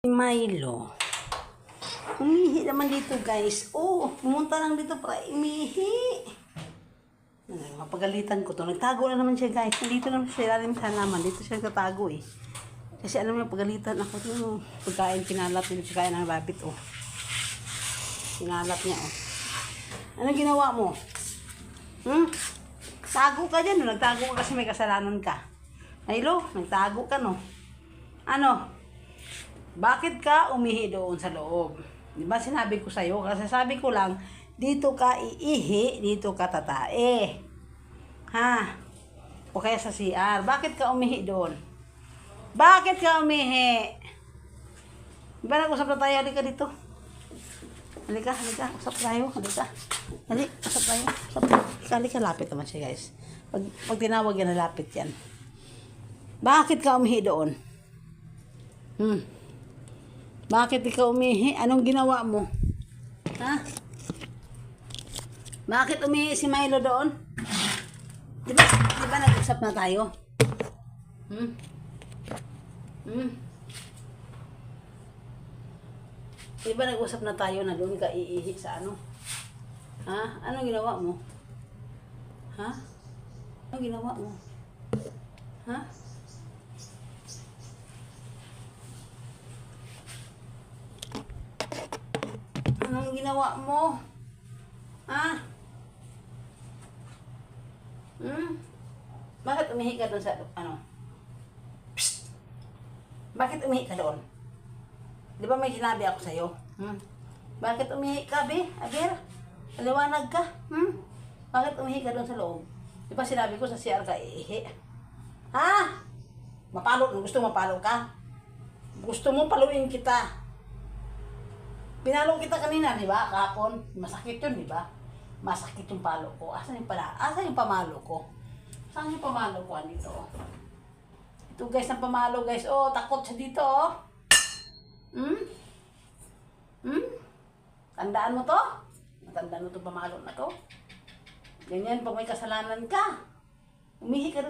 Milo. Umihi naman dito guys. Oh, pumunta lang dito para umihi. Ay, Mapagalitan ko to. Nagtago na naman siya guys. Nandito naman siya ilalim sa naman. Dito siya nagtatago eh. Kasi alam mo, pagalitan ako yung pagkain kinalat yung pagkain ng rabbit oh. Kinalat niya oh. Anong ginawa mo? Hmm? Tago ka dyan. no? Nagtago ka kasi may kasalanan ka. Milo, nagtago ka no. Ano? Bakit ka umihi doon sa loob? Di ba sinabi ko sa'yo? Kasi sabi ko lang, dito ka iihi, dito ka tatae. Ha? O kaya sa CR. Bakit ka umihi doon? Bakit ka umihi? Di ba nag-usap na tayo? Halika dito. Halika, halika. Usap tayo. Halika. Halika, usap tayo. Usap tayo. Halika. Lapit naman siya, guys. Pag, pag tinawag yan, lapit yan. Bakit ka umihi doon? Hmm. Bakit ikaw umihi? Anong ginawa mo? Ha? Bakit umihi si Milo doon? Di ba, di ba nag-usap na tayo? Hmm? Hmm? Di ba nag-usap na tayo na doon ka iihi sa ano? Ha? Anong ginawa mo? Ha? Anong ginawa mo? Ha? Anong ginawa mo? Ha? Hmm? Bakit umihi ka doon sa, ano? Psst! Bakit umihi ka doon? Di ba may sinabi ako sa'yo? Hmm? Bakit umihi ka, be? Aber? Aliwanag ka? Hmm? Bakit umihi ka doon sa loob? Di ba sinabi ko sa CR ka iihi? Ha? Mapalo? Gusto mapalo ka? Gusto mo paluin kita? Pinalo kita kanina, di ba? Kahapon. Masakit yun, di ba? Masakit yung palo ko. Asan yung pala? Asan yung pamalo ko? Saan yung pamalo ko? Andito. oh. Ito guys, ang pamalo guys. Oh, takot siya dito oh. Hmm? Hmm? Tandaan mo to? Tandaan mo to pamalo na to? Ganyan, pag may kasalanan ka. Umihi ka